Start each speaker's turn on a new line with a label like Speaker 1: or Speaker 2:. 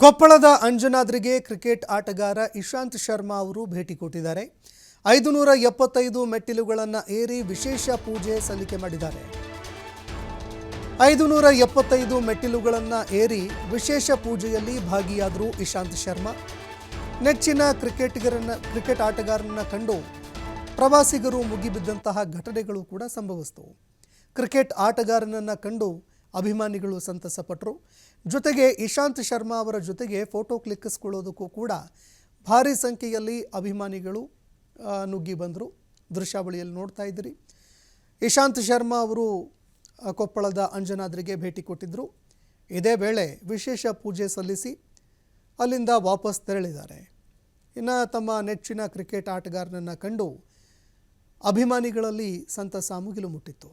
Speaker 1: ಕೊಪ್ಪಳದ ಅಂಜನಾದ್ರಿಗೆ ಕ್ರಿಕೆಟ್ ಆಟಗಾರ ಇಶಾಂತ್ ಶರ್ಮಾ ಅವರು ಭೇಟಿ ಕೊಟ್ಟಿದ್ದಾರೆ. ಐದು ನೂರ ಎಪ್ಪತ್ತೈದು ಮೆಟ್ಟಿಲುಗಳನ್ನು ಏರಿ ವಿಶೇಷ ಪೂಜೆ ಸಲ್ಲಿಕೆ ಮಾಡಿದ್ದಾರೆ. ಐದು ನೂರ ಎಪ್ಪತ್ತೈದು ಮೆಟ್ಟಿಲುಗಳನ್ನು ಏರಿ ವಿಶೇಷ ಪೂಜೆಯಲ್ಲಿ ಭಾಗಿಯಾದರು ಇಶಾಂತ್ ಶರ್ಮಾ. ನೆಚ್ಚಿನ ಕ್ರಿಕೆಟಿಗರನ್ನ, ಕ್ರಿಕೆಟ್ ಆಟಗಾರರನ್ನ ಕಂಡು ಪ್ರವಾಸಿಗರು ಮುಗಿಬಿದ್ದಂತಹ ಘಟನೆಗಳು ಕೂಡ ಸಂಭವಿಸ್ತವು ಕ್ರಿಕೆಟ್ ಆಟಗಾರನನ್ನು ಕಂಡು ಅಭಿಮಾನಿಗಳು ಸಂತಸಪಟ್ಟರು ಜೊತೆಗೆ ಇಶಾಂತ್ ಶರ್ಮಾ ಅವರ ಜೊತೆಗೆ ಫೋಟೋ ಕ್ಲಿಕ್ಕಿಸ್ಕೊಳ್ಳೋದಕ್ಕೂ ಕೂಡ ಭಾರಿ ಸಂಖ್ಯೆಯಲ್ಲಿ ಅಭಿಮಾನಿಗಳು ನುಗ್ಗಿ ಬಂದರು. ದೃಶ್ಯಾವಳಿಯಲ್ಲಿ ನೋಡ್ತಾ ಇದ್ದೀರಿ. ಇಶಾಂತ್ ಶರ್ಮಾ ಅವರು ಕೊಪ್ಪಳದ ಅಂಜನಾದ್ರಿಗೆ ಭೇಟಿ ಕೊಟ್ಟಿದ್ದರು ಇದೇ ವೇಳೆ ವಿಶೇಷ ಪೂಜೆ ಸಲ್ಲಿಸಿ ಅಲ್ಲಿಂದ ವಾಪಸ್ ತೆರಳಿದ್ದಾರೆ. ಇನ್ನು ತಮ್ಮ ನೆಚ್ಚಿನ ಕ್ರಿಕೆಟ್ ಆಟಗಾರನನ್ನು ಕಂಡು ಅಭಿಮಾನಿಗಳಲ್ಲಿ ಸಂತಸ ಮುಗಿಲು ಮುಟ್ಟಿತ್ತು.